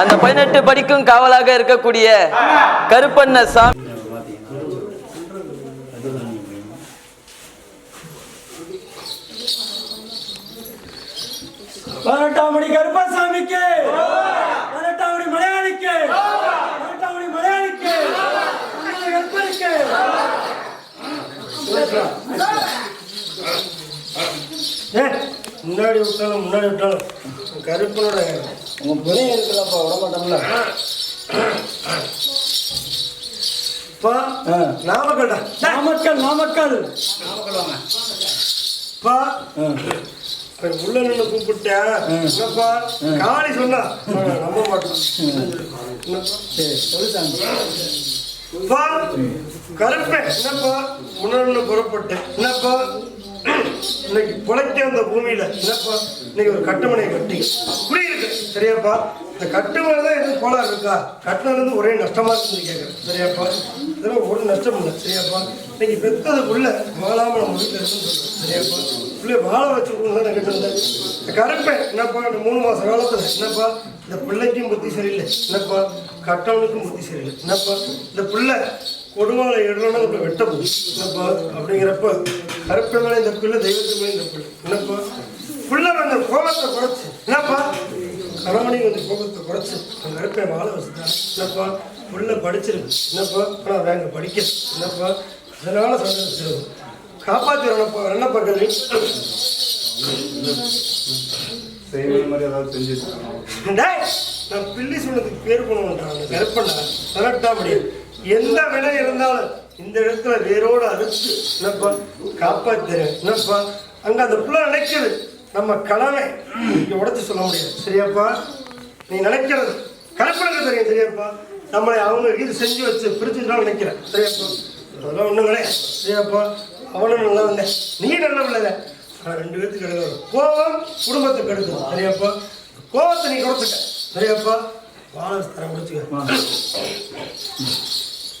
அந்த பதினெட்டு படிக்கும் காவலாக இருக்கக்கூடிய கருப்பண்ண சாமி. பதினெட்டாம் மணி கருப்பசாமிக்கு. பதினெட்டாம் மணி மலையாளிக்கு. பதினெட்டாம் மணி மலையாளிக்கு. முன்னாடி விட்டாலும் முன்னாடி விட்டாலும். கருப்பனோட உங்க புனைய இருக்கலப்பா விட மாட்டோம்ல பா நாமக்கல்டா நாமக்கல் நாமக்கல் பா. அவன் உள்ள நின்று கூப்பிட்டேன் என்னப்பா? காளி சொன்னா. நம்ப என்னப்பா? கருப்பேன் என்னப்பா? உணர்ந்து புறப்பட்டேன் என்னப்பா? இன்னைக்கு பிழைக்க அந்த பூமியில என்னப்பா இன்னைக்கு ஒரு கட்டுமனையை கட்டி. புரியுது. சரியாப்பா இந்த கட்டுமனை தான் எதுவும் கோளாறு இருக்கா? கட்டினது ஒரே நஷ்டமா இருக்குன்னு கேட்குறேன் சரியாப்பா இதெல்லாம் ஒரு நஷ்டம் இல்லை. சரியாப்பா இன்னைக்கு பெத்ததுக்குள்ள வாழாம நம்ம வீட்டில் இருக்குன்னு சொல்றேன். சரியாப்பா பிள்ளை வாழ வச்சுருக்கணும் தான் கிட்ட இருந்தேன் இந்த கருப்பேன் என்னப்பா இந்த மூணு மாச காலத்துல என்னப்பா இந்த பிள்ளைக்கும் புத்தி சரியில்லை. என்னப்பா கட்டவனுக்கும் புத்தி சரியில்லை. என்னப்பா இந்த பிள்ளை கொடுவாளை இப்போ வெட்ட போகுது. என்னப்பா அப்படிங்கிறப்ப கருப்பை மேலே இந்த பிள்ளை தெய்வத்துக்கு மேலே இந்த பிள்ளை என்னப்பா? பிள்ளை அந்த கோபத்தை குறைச்சு. என்னப்பா? கணவனையும் கொஞ்சம் கோபத்தை குறைச்சு. அந்த கருப்பை வாழ வச்சுட்டான் என்னப்பா? பிள்ளை படிச்சிருக்கு. என்னப்பா? ஆனால் வேங்க படிக்க என்னப்பா? அதனால சந்தோஷம் காப்பாற்றிடப்பா என்னப்பா கல்வி செய்கிற மாதிரி ஏதாவது செஞ்சுருக்காங்க நான் பில்லி சொன்னதுக்கு பேர் பண்ணுவேன்றான் கருப்பண்ணா கரெக்டா முடியும் எந்த விலை இருந்தாலும் இந்த இடத்துல வேரோடு அறுத்து என்னப்பா காப்பாத்துறேன் என்னப்பா? அங்க அந்த புள்ள நினைக்கிறது நம்ம கடமை இங்கே உடச்சு சொல்ல முடியாது. சரியாப்பா? நீ நினைக்கிறது. கருப்பனுக்கு தெரியும் சரியாப்பா? நம்மளை அவங்க இது செஞ்சு வச்சு பிரிச்சுதான் நினைக்கிறேன். சரியாப்பா? அதெல்லாம் ஒன்றும் கிடையாது. சரியாப்பா? அவனும் நல்லா இல்லை. நீ நல்ல இல்லை. ஆனால் ரெண்டு பேத்துக்கு கிடையாது கோபம் குடும்பத்துக்கு எடுக்கும் சரியாப்பா? கோபத்தை நீ கொடுத்துட்ட. சரியாப்பா? வாழ தரம் முடிச்சுக்க.